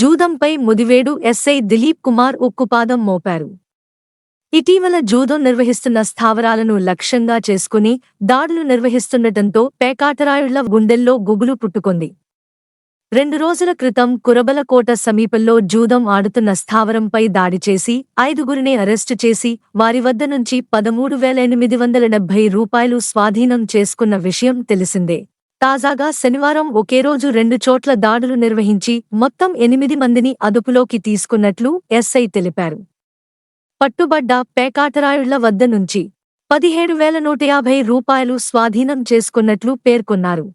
జూదంపై Mudivedu SI Dilip Kumar ఉక్కుపాదం మోపారు. ఇటీవల జూదం నిర్వహిస్తున్న స్థావరాలను లక్ష్యంగా చేసుకుని దాడులు నిర్వహిస్తుండటంతో పేకాటరాయుళ్ళ గుండెల్లో గుబులు పుట్టుకుంది. రెండు రోజుల క్రితం కురబలకోట సమీపంలో జూదం ఆడుతున్న స్థావరంపై దాడి చేసి ఐదుగురిని అరెస్టు చేసి వారి వద్ద నుంచి పదమూడు వేల ఎనిమిది వందల డెబ్బై రూపాయలు స్వాధీనం చేసుకున్న విషయం తెలిసిందే. తాజాగా శనివారం ఒకే రోజు రెండు చోట్ల దాడులు నిర్వహించి మొత్తం ఎనిమిది మందిని అదుపులోకి తీసుకున్నట్లు ఎస్ఐ తెలిపారు. పట్టుబడ్డ పేకాటరాయుళ్ళ వద్ద నుంచి పదిహేడు వేల నూట యాభై రూపాయలు స్వాధీనం చేసుకున్నట్లు పేర్కొన్నారు.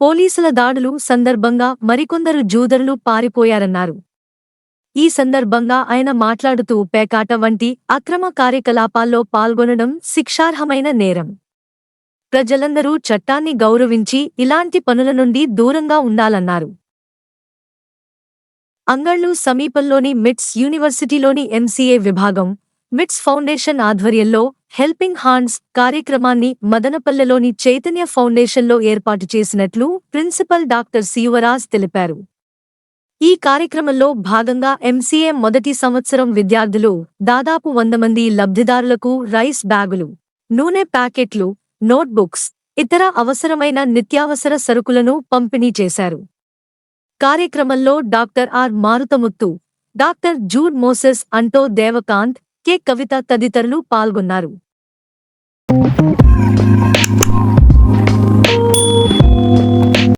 పోలీసుల దాడులు సందర్భంగా మరికొందరు జూదరులు పారిపోయారన్నారు. ఈ సందర్భంగా ఆయన మాట్లాడుతూ పేకాట వంటి అక్రమ కార్యకలాపాల్లో పాల్గొనడం శిక్షార్హమైన నేరం. ప్రజలందరూ చట్టాన్ని గౌరవించి ఇలాంటి పనుల నుండి దూరంగా ఉండాలన్నారు. అంగళ్ళు సమీపంలోని మిట్స్ యూనివర్సిటీలోని ఎంసీఏ విభాగం మిట్స్ ఫౌండేషన్ ఆధ్వర్యంలో హెల్పింగ్ హాండ్స్ కార్యక్రమాన్ని మదనపల్లెలోని చైతన్య ఫౌండేషన్లో ఏర్పాటు చేసినట్లు ప్రిన్సిపల్ డాక్టర్ శివరాజ్ తెలిపారు. ఈ కార్యక్రమంలో భాగంగా ఎంసీఏ మొదటి సంవత్సరం విద్యార్థులు దాదాపు వంద మంది లబ్ధిదారులకు రైస్ బ్యాగులు నూనె ప్యాకెట్లు నోట్బుక్స్ ఇతర అవసరమైన నిత్యావసర సరుకులను పంపిణీ చేశారు. కార్యక్రమంలో doctor R. Maruthamuthu doctor Jude Moses Anto Devakanth K. Kavitha తదితరులు పాల్గొన్నారు.